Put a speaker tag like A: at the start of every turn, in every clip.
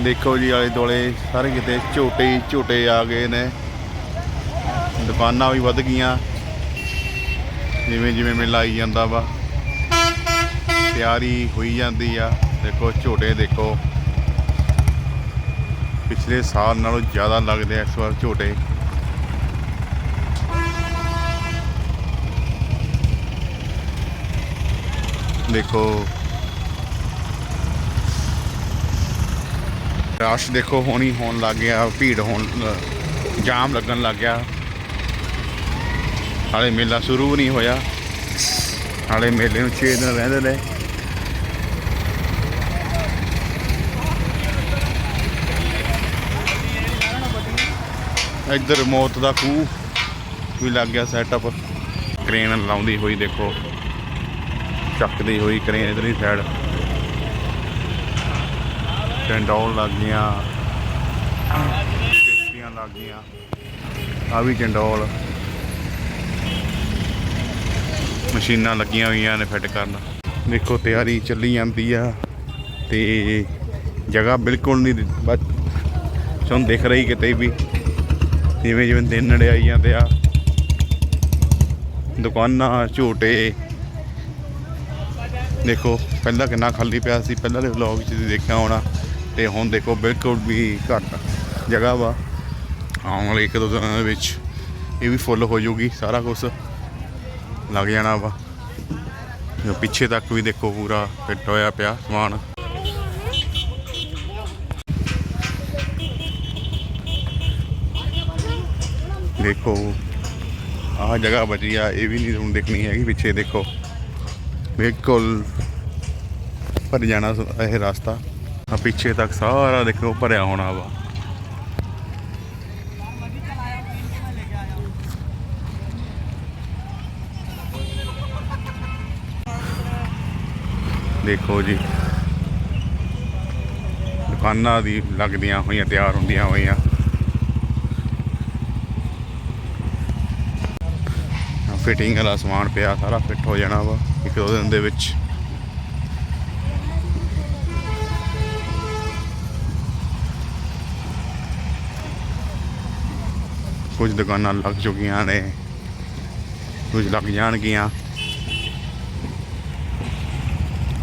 A: ਦੇਖੋ ਜੀ, ਆਲੇ ਦੁਆਲੇ ਸਾਰੇ ਕਿਤੇ ਝੋਟੇ ਹੀ ਝੋਟੇ ਆ ਗਏ ਨੇ। ਦੁਕਾਨਾਂ ਵੀ ਵੱਧ ਗਈਆਂ। ਜਿਵੇਂ ਜਿਵੇਂ ਮੇਲਾ ਆਈ ਜਾਂਦਾ ਵਾ, ਤਿਆਰੀ ਹੋਈ ਜਾਂਦੀ ਆ। ਦੇਖੋ, ਝੋਟੇ ਦੇਖੋ। ਪਿਛਲੇ ਸਾਲ ਨਾਲੋਂ ਜ਼ਿਆਦਾ ਲੱਗਦੇ ਆ ਇਸ ਵਾਰ ਝੋਟੇ। ਦੇਖੋ ਰਸ਼ ਦੇਖੋ, ਹੋਣੀ ਹੋਣ ਲੱਗ ਗਿਆ, ਭੀੜ ਹੋਣ, ਜਾਮ ਲੱਗਣ ਲੱਗ ਗਿਆ। ਹਾਲੇ ਮੇਲਾ ਸ਼ੁਰੂ ਵੀ ਨਹੀਂ ਹੋਇਆ। ਹਾਲੇ ਮੇਲੇ ਨੂੰ 6 ਦਿਨ ਰਹਿੰਦੇ ਨੇ। ਇੱਧਰ ਮੌਤ ਦਾ ਖੂਹ ਵੀ ਲੱਗ ਗਿਆ ਸੈਟਅਪ ਕ੍ਰੇਨ ਲਾਉਂਦੀ ਹੋਈ ਦੇਖੋ। ਚੱਕਦੀ ਹੋਈ ਕ੍ਰੇਨ ਇਧਰਲੀ ਸਾਈਡ ਚੰਡੋਲ ਲੱਗ ਗਈਆਂ। ਕਿਸ਼ਤੀਆਂ ਲੱਗ ਗਈਆਂ। ਆ ਵੀ ਚੰਡੋਲ ਮਸ਼ੀਨਾਂ ਲੱਗੀਆਂ ਹੋਈਆਂ ਨੇ ਫਿੱਟ ਕਰਨ। ਦੇਖੋ, ਤਿਆਰੀ ਚੱਲੀ ਜਾਂਦੀ ਆ ਤੇ ਜਗ੍ਹਾ ਬਿਲਕੁਲ ਨਹੀਂ ਬਸ ਤੁਹਾਨੂੰ ਦਿਖ ਰਹੀ ਕਿਤੇ ਵੀ। ਜਿਵੇਂ ਜਿਵੇਂ ਦਿਨ ਨੇੜੇ ਆਈ ਜਾਂਦੇ ਆ। ਦੁਕਾਨਾਂ ਝੋਟੇ। ਦੇਖੋ, ਪਹਿਲਾਂ ਕਿੰਨਾ ਖਾਲੀ ਪਿਆ ਸੀ। ਪਹਿਲਾਂ ਦੇ ਵਲੌਗ 'ਚ ਦੇਖਿਆ ਹੋਣਾ। ਤੇ ਹੁਣ ਦੇਖੋ ਬਿਲਕੁਲ ਵੀ ਘੱਟ ਜਗ੍ਹਾ ਵਾ। ਆਉਣ ਵਾਲੇ ਇੱਕ ਦੋ ਦਿਨਾਂ ਦੇ ਵਿੱਚ ਇਹ ਵੀ ਫੁੱਲ ਹੋ ਜਾਊਗੀ ਸਾਰਾ ਕੁਝ ਲੱਗ ਜਾਣਾ ਵਾ। ਪਿੱਛੇ ਤੱਕ ਵੀ ਦੇਖੋ ਪੂਰਾ ਫਿੱਟ ਹੋਇਆ ਪਿਆ ਸਮਾਨ। ਦੇਖੋ, ਆਹ ਜਗ੍ਹਾ ਬਚੀ ਆ, ਇਹ ਵੀ ਨਹੀਂ ਤੁਹਾਨੂੰ ਦੇਖਣੀ ਹੈਗੀ ਪਿੱਛੇ ਦੇਖੋ। ਬਿਲਕੁਲ ਭਰ ਜਾਣਾ ਇਹ ਰਸਤਾ। ਆ ਪਿੱਛੇ ਤੱਕ ਸਾਰਾ ਦੇਖੋ ਭਰਿਆ ਹੋਣਾ ਵਾ। ਦੇਖੋ ਜੀ। ਦੁਕਾਨਾਂ ਦੀ ਲੱਗਦੀਆਂ ਹੋਈਆਂ, ਤਿਆਰ ਹੁੰਦੀਆਂ ਹੋਈਆਂ। ਫਿਟਿੰਗ ਵਾਲਾ ਸਮਾਨ ਪਿਆ, ਸਾਰਾ ਫਿੱਟ ਹੋ ਜਾਣਾ ਵਾ, ਇੱਕ ਦੋ ਦਿਨ ਦੇ ਵਿੱਚ। ਕੁਝ ਦੁਕਾਨਾਂ ਲੱਗ ਚੁੱਕੀਆਂ ਨੇ। ਕੁਝ ਲੱਗ ਜਾਣਗੀਆਂ।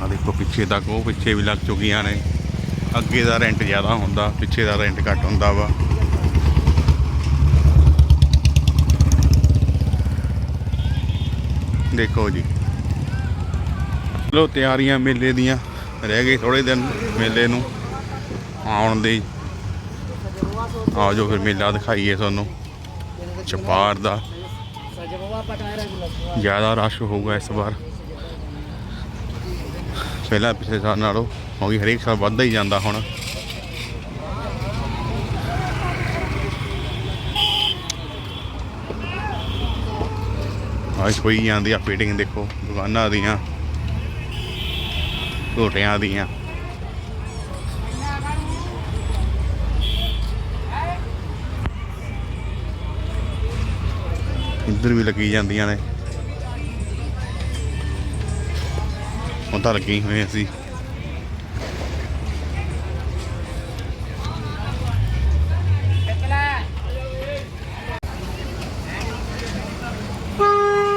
A: ਆ ਦੇਖੋ, ਪਿੱਛੇ ਤੱਕ ਉਹ ਪਿੱਛੇ ਵੀ ਲੱਗ ਚੁੱਕੀਆਂ ਨੇ। ਅੱਗੇ ਦਾ ਰੈਂਟ ਜ਼ਿਆਦਾ ਹੁੰਦਾ, ਪਿੱਛੇ ਦਾ ਰੈਂਟ ਘੱਟ ਹੁੰਦਾ ਵਾ। ਦੇਖੋ ਜੀ। ਲੋ, ਤਿਆਰੀਆਂ ਮੇਲੇ ਦੀਆਂ। ਰਹਿ ਗਏ ਥੋੜੇ ਦਿਨ ਮੇਲੇ ਨੂੰ। ਆਉਣ ਦੇ। ਆਓ ਜੋ ਫਿਰ ਮੇਲਾ ਦਿਖਾਈਏ ਤੁਹਾਨੂੰ। ਚਪਾਰ ਦਾ। ਜ਼ਿਆਦਾ ਰਸ਼ ਹੋਊਗਾ ਇਸ ਵਾਰ। ਪਹਿਲਾਂ ਪਿਛਲੇ ਸਾਲ ਨਾਲੋਂ, ਕਿਉਂਕਿ ਹਰੇਕ ਸਾਲ ਵੱਧਦਾ ਹੀ ਜਾਂਦਾ ਹੁਣ। ਅੱਜ ਹੋਈ ਜਾਂਦੀ ਆ ਫੀਟਿੰਗ ਦੇਖੋ, ਦੁਕਾਨਾਂ ਦੀਆਂ, ਝੋਟਿਆਂ ਦੀਆਂ। ਇੱਧਰ ਵੀ ਲੱਗੀ ਜਾਂਦੀਆਂ ਨੇ। ਹੁਣ ਤਾਂ ਲੱਗੀ ਹੋਏ ਅਸੀਂ।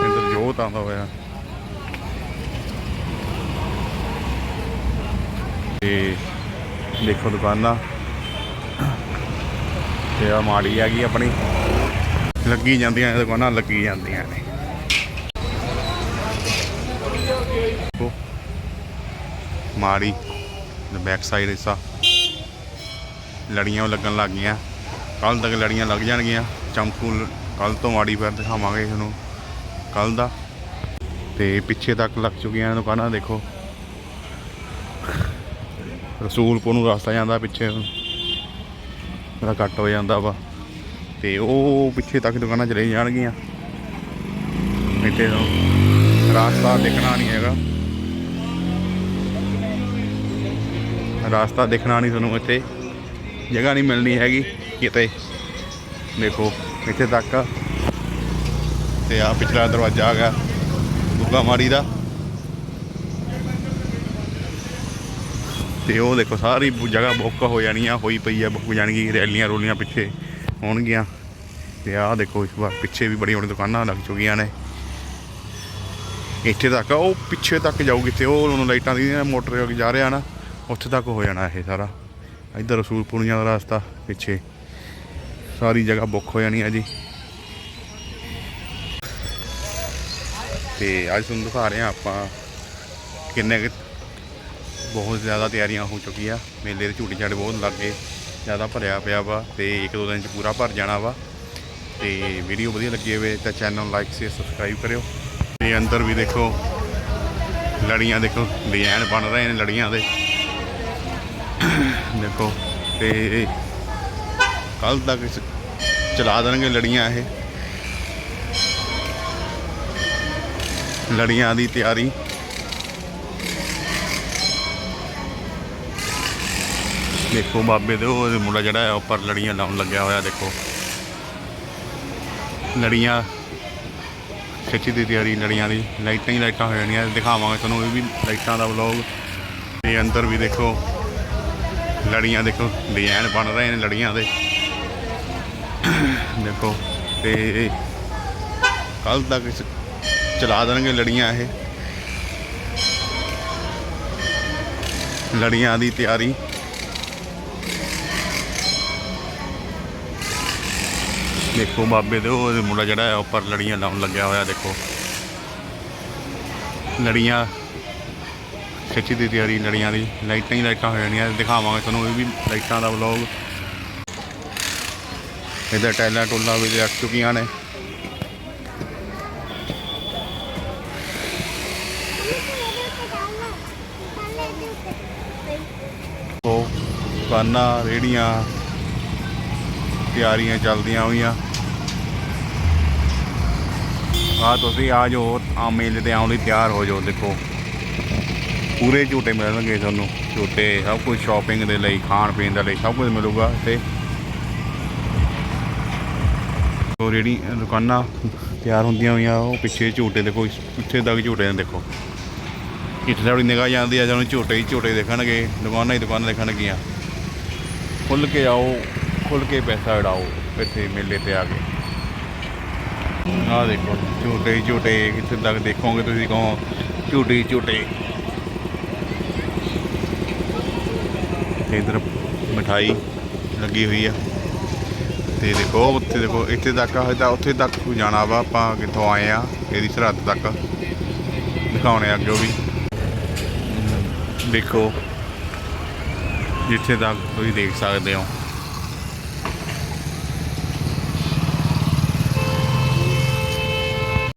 A: ਇੱਧਰ ਜੋਤ ਆਉਂਦਾ ਹੋਇਆ। ਤੇ ਦੇਖੋ ਦੁਕਾਨਾਂ। ਤੇ ਆ ਮਾੜੀ ਆ ਗਈ ਆਪਣੀ। ਲੱਗੀ ਜਾਂਦੀਆਂ ਨੇ ਦੁਕਾਨਾਂ ਲੱਗੀ ਜਾਂਦੀਆਂ ਨੇ। ਦੇਖੋ, ਮਾੜੀ ਬੈਕ ਸਾਈਡ ਹਿੱਸਾ। ਲੜੀਆਂ ਉਹ ਲੱਗਣ ਲੱਗ ਗਈਆਂ। ਕੱਲ ਤੱਕ ਲੜੀਆਂ ਲੱਗ ਜਾਣਗੀਆਂ। ਚਮਕੂ ਕੱਲ ਤੋਂ ਮਾੜੀ ਫਿਰ ਦਿਖਾਵਾਂਗੇ ਤੁਹਾਨੂੰ। ਕੱਲ ਦਾ। ਤੇ ਪਿੱਛੇ ਤੱਕ ਲੱਗ ਚੁੱਕੀਆਂ ਦੁਕਾਨਾਂ ਦੇਖੋ। ਰਸੂਲਪੁਰ ਨੂੰ ਰਸਤਾ ਜਾਂਦਾ ਪਿੱਛੇ। ਥੋੜਾ ਕੱਟ ਹੋ ਜਾਂਦਾ ਵਾ। ਤੇ ਉਹ ਪਿੱਛੇ ਤੱਕ ਦੁਕਾਨਾਂ ਚਲੇ ਜਾਣਗੀਆਂ। ਇੱਥੇ ਤੋਂ ਰਾਸਤਾ ਦੇਖਣਾ ਨਹੀਂ ਹੈਗਾ। ਰਾਸਤਾ ਦੇਖਣਾ ਨਹੀਂ ਤੁਹਾਨੂੰ ਇੱਥੇ। ਜਗ੍ਹਾ ਨਹੀਂ ਮਿਲਣੀ ਹੈਗੀ ਕਿਤੇ। ਦੇਖੋ, ਇੱਥੇ ਤੱਕ। ਤੇ ਆ ਪਿਛਲਾ ਦਰਵਾਜ਼ਾ ਹੈਗਾ ਗਿਆ, ਗੁੱਗਾ ਮਾਰੀ ਦਾ। ਤੇ ਉਹ ਦੇਖੋ, ਸਾਰੀ ਜਗ੍ਹਾ ਬੁੱਕ ਹੋ ਜਾਣੀ ਆ ਹੋਈ ਪਈ ਆ, ਬੁੱਕ ਜਾਣਗੀ ਰੈਲੀਆਂ ਰੋਲੀਆਂ ਪਿੱਛੇ। ਹੋਣਗੀਆਂ। ਤੇ ਆਹ ਦੇਖੋ, ਇਸ ਵਾਰ ਪਿੱਛੇ ਵੀ ਬੜੀਆਂ ਬੜੀਆਂ ਦੁਕਾਨਾਂ ਲੱਗ ਚੁੱਕੀਆਂ ਨੇ। ਇੱਥੇ ਤੱਕ, ਉਹ ਪਿੱਛੇ ਤੱਕ ਜਾਊਗੀ ਤੇ ਉਹ ਉਹਨੂੰ ਲਾਈਟਾਂ ਦੀ, ਮੋਟਰ ਜਾ ਰਿਹਾ ਨਾ, ਉੱਥੇ ਤੱਕ ਹੋ ਜਾਣਾ ਇਹ ਸਾਰਾ। ਇੱਧਰ ਰਸੂਲਪੁਰੀਆਂ ਦਾ ਰਸਤਾ, ਪਿੱਛੇ। ਸਾਰੀ ਜਗ੍ਹਾ ਬੁੱਕ ਹੋ ਜਾਣੀ ਹੈ ਜੀ। ਤੇ ਅੱਜ ਤੁਹਾਨੂੰ ਦਿਖਾ ਰਹੇ ਹਾਂ ਆਪਾਂ ਕਿੰਨੇ ਕੁ ਬਹੁਤ ਜ਼ਿਆਦਾ ਤਿਆਰੀਆਂ ਹੋ ਚੁੱਕੀਆਂ। ਮੇਲੇ ਦੇ ਝੂਟੇ ਝਾੜੇ ਬਹੁਤ ਲੱਗ ਗਏ। ਜ਼ਿਆਦਾ ਭਰਿਆ ਪਿਆ ਵਾ ਤੇ ਇੱਕ ਦੋ ਦਿਨ ਚ ਪੂਰਾ ਭਰ ਜਾਣਾ ਵਾ। ਤੇ ਵੀਡੀਓ ਵਧੀਆ ਲੱਗੀ ਹੋਵੇ ਤਾਂ ਚੈਨਲ ਲਾਈਕ ਸ਼ੇਅਰ ਸਬਸਕ੍ਰਾਈਬ ਕਰਿਓ। ਤੇ ਅੰਦਰ ਵੀ ਦੇਖੋ, ਲੜੀਆਂ ਦੇਖੋ ਡਿਜ਼ਾਈਨ ਬਣ ਰਹੇ ਨੇ ਲੜੀਆਂ ਦੇ। ਦੇਖੋ, ਤੇ ਕੱਲ ਤੱਕ ਚਲਾ ਦੇਣਗੇ ਲੜੀਆਂ ਇਹ। ਲੜੀਆਂ ਦੀ ਤਿਆਰੀ। ਦੇਖੋ ਬਾਬੇ ਦੇ, ਉਹ ਮੁੰਡਾ ਜਿਹੜਾ ਹੈ, ਉੱਪਰ ਲੜੀਆਂ ਲਾਉਣ ਲੱਗਿਆ ਹੋਇਆ, ਦੇਖੋ। ਲੜੀਆਂ, ਖਿੱਚੀ ਦੀ ਤਿਆਰੀ ਲੜੀਆਂ ਦੀ। ਲਾਈਟਾਂ ਹੀ ਲਾਈਟਾਂ ਹੋ ਜਾਣੀਆਂ, ਦਿਖਾਵਾਂਗੇ ਤੁਹਾਨੂੰ ਇਹ ਵੀ ਲਾਈਟਾਂ ਦਾ ਵਲੌਗ ਤੇ ਅੰਦਰ ਵੀ ਦੇਖੋ, ਲੜੀਆਂ ਦੇਖੋ ਡਿਜ਼ਾਈਨ ਬਣ ਰਹੇ ਨੇ ਲੜੀਆਂ ਦੇ। ਦੇਖੋ, ਤੇ ਕੱਲ ਤੱਕ ਚਲਾ ਦੇਣਗੇ ਲੜੀਆਂ ਇਹ। ਲੜੀਆਂ ਦੀ ਤਿਆਰੀ। ਦੇਖੋ ਬਾਬੇ ਦੇ, ਉਹ ਮੁੰਡਾ ਜਿਹੜਾ ਹੈ, ਉੱਪਰ ਲੜੀਆਂ ਲਾਉਣ ਲੱਗਿਆ ਹੋਇਆ, ਦੇਖੋ। ਲੜੀਆਂ, ਖਿੱਚੀ ਦੀ ਤਿਆਰੀ ਲੜੀਆਂ ਦੀ, ਲਾਈਟਾਂ ਹੀ ਲਾਈਟਾਂ ਹੋ ਜਾਣੀਆਂ, ਦਿਖਾਵਾਂਗੇ ਤੁਹਾਨੂੰ ਇਹ ਵੀ ਲਾਈਟਾਂ ਦਾ ਵਲੌਗ ਇਹਦਾ ਟਾਇਲਾਂ ਟੋਲਾਂ ਵੀ ਲੱਗ ਚੁੱਕੀਆਂ ਨੇ। ਉਹ ਦੁਕਾਨਾਂ ਰੇੜੀਆਂ। ਤਿਆਰੀਆਂ ਚੱਲਦੀਆਂ ਹੋਈਆਂ। ਆ ਤੁਸੀਂ ਆ ਜੋ ਆ ਮੇਲੇ ਤੇ ਆਉਣ ਲਈ ਤਿਆਰ ਹੋ ਜਾਓ, ਦੇਖੋ। ਪੂਰੇ ਝੂਟੇ ਮਿਲਣਗੇ ਤੁਹਾਨੂੰ। ਝੂਟੇ, ਸਭ ਕੁਝ ਸ਼ਾਪਿੰਗ ਦੇ ਲਈ, ਖਾਣ ਪੀਣ ਦੇ ਲਈ, ਸਭ ਕੁਝ ਮਿਲੂਗਾ ਤੇ ਉਹ ਜਿਹੜੀ ਦੁਕਾਨਾਂ ਤਿਆਰ ਹੁੰਦੀਆਂ ਹੋਈਆਂ, ਉਹ ਪਿੱਛੇ ਝੂਟੇ, ਦੇਖੋ, ਇਸ- ਪਿੱਛੇ ਤੱਕ ਝੂਟੇ ਨੇ, ਦੇਖੋ। ਇੱਥੇ ਸਾਡੀ ਨਿਗਾਹ ਜਾਂਦੀ ਆ, ਜਦੋਂ ਝੂਟੇ ਹੀ ਝੂਟੇ ਦੇਖਣਗੇ, ਦੁਕਾਨਾਂ ਹੀ ਦੁਕਾਨਾਂ ਦੇਖਣਗੀਆਂ। ਖੁੱਲ ਕੇ ਆਓ। ਖੁੱਲ ਕੇ ਪੈਸਾ ਉਡਾਓ, ਇੱਥੇ ਮੇਲੇ ਤੇ ਆ ਕੇ। ਆਹ ਦੇਖੋ, ਝੂਟੇ ਝੂਟੇ, ਇੱਥੇ ਤੱਕ ਦੇਖੋਗੇ ਤੁਸੀਂ ਕਹੋ, ਝੂਟੇ ਝੂਟੇ। ਤੇ ਇਧਰ ਮਠਾਈ ਲੱਗੀ ਹੋਈ ਆ। ਤੇ ਦੇਖੋ, ਉੱਥੇ ਦੇਖੋ, ਇੱਥੇ ਤੱਕ ਆ ਤਾਂ ਉੱਥੇ ਤੱਕ ਜਾਣਾ ਵਾ, ਆਪਾਂ ਕਿੱਥੋਂ ਆਏ ਆ, ਇਹਦੀ ਸਰਹੱਦ ਤੱਕ। ਦਿਖਾਉਣੇ ਅੱਗੇ ਵੀ। ਦੇਖੋ, ਜਿੱਥੇ ਤੱਕ ਤੁਸੀਂ ਦੇਖ ਸਕਦੇ ਹੋ।